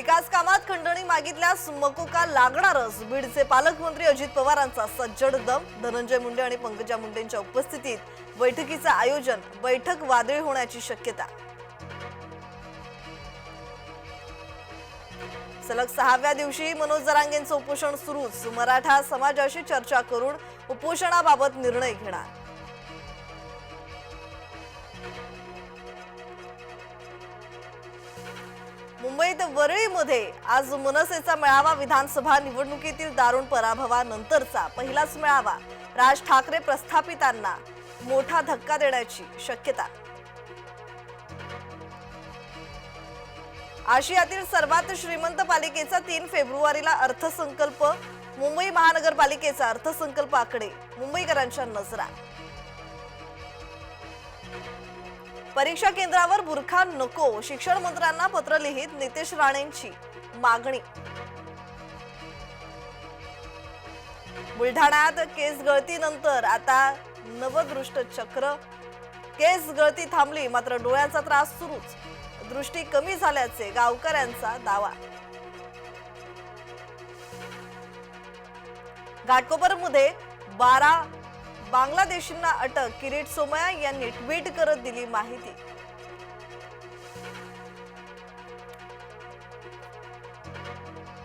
विकास कामात खंडणी मागितल्यास मकोका लागणारच. बीडचे पालकमंत्री अजित पवारांचा सज्जड दम. धनंजय मुंडे आणि पंकजा मुंडेंच्या उपस्थितीत बैठकीचं आयोजन बैठक वादळी होण्याची शक्यता. सलग सहाव्या दिवशी मनोज जरांगेंचं उपोषण सुरूच. मराठा समाजाशी चर्चा करून उपोषणाबाबत निर्णय घेणार. मुंबईत वरळीमध्ये आज मनसेचा मेळावा विधानसभा निवडणुकीतील दारुण पराभवानंतरचा पहिलाच मेळावा. राज ठाकरे प्रस्थापितांना मोठा धक्का देण्याची शक्यता. आशियातील सर्वात श्रीमंत पालिकेचा तीन फेब्रुवारीला अर्थसंकल्प मुंबई महानगरपालिकेचा अर्थसंकल्प आकडे मुंबईकरांच्या नजरा. परीक्षा केंद्रावर बुरखा नको शिक्षण मंत्र्यांना पत्र लिहित नितेश राणेंची मागणी. बुलढाण्यात केस गळतीनंतर आता नवदृष्ट चक्र. केस गळती थांबली मात्र डोळ्यांचा त्रास सुरूच. दृष्टी कमी झाल्याचे गावकऱ्यांचा दावा. घाटकोपरमध्ये बारा बांगलादेशींना अटक किरीट सोमया यांनी ट्विट करत दिली माहिती.